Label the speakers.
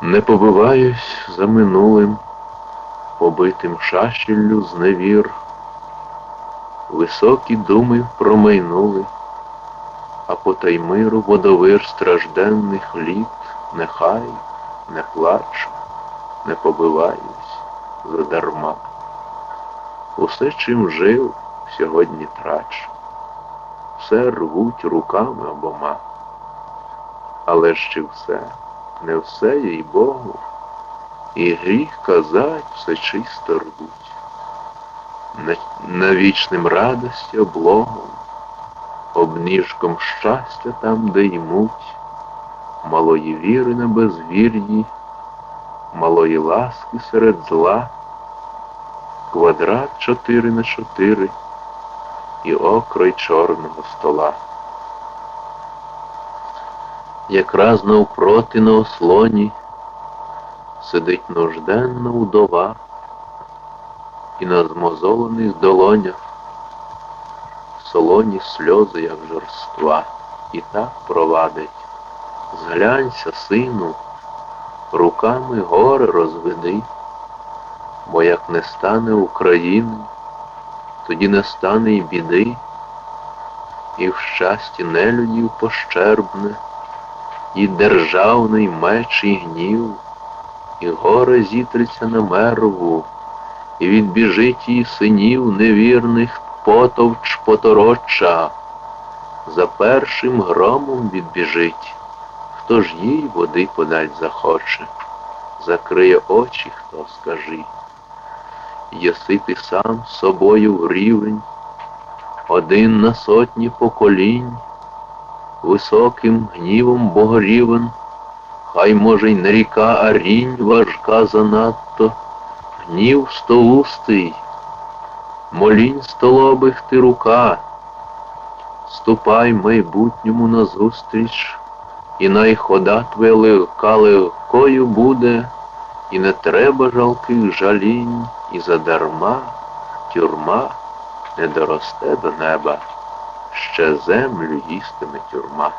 Speaker 1: Не побиваюсь за минулим, побитим шашіллю зневір. Високі думи промайнули, а по таймиру водовир стражденних літ нехай не плачу, не побиваюсь задарма. Усе, чим жив, сьогодні трачу, все рвуть руками обома. Але ж чи все, не все, їй Богу, і гріх казать, все чисто рвуть. На, вічним радості облогом, обніжком щастя там, де ймуть, малої віри на безвір'ї, малої ласки серед зла, квадрат чотири на чотири і окрой чорного стола. Якраз навпроти на ослоні сидить нужденна удова, і на змозолених долонях солоні сльози, як жорства, і так провадить. Зглянься, сину, руками гори розведи, бо як не стане України, тоді не стане й біди, і в щасті нелюдів пощербне, і державний меч, і гнів, і горе зітреться на мерву, і відбіжить її синів невірних потовч потороча. За першим громом відбіжить, хто ж їй води подать захоче, закриє очі, хто скажи. Єси ти сам собою в рівень, один на сотні поколінь, високим гнівом богорівен, хай може й не ріка, а рінь важка занадто, гнів стоустий, молінь столобих ти рука, ступай майбутньому назустріч, і най хода твоя легка легкою буде, і не треба жалких жалінь, і задарма тюрма не доросте до неба, ще землю їстиме тюрма.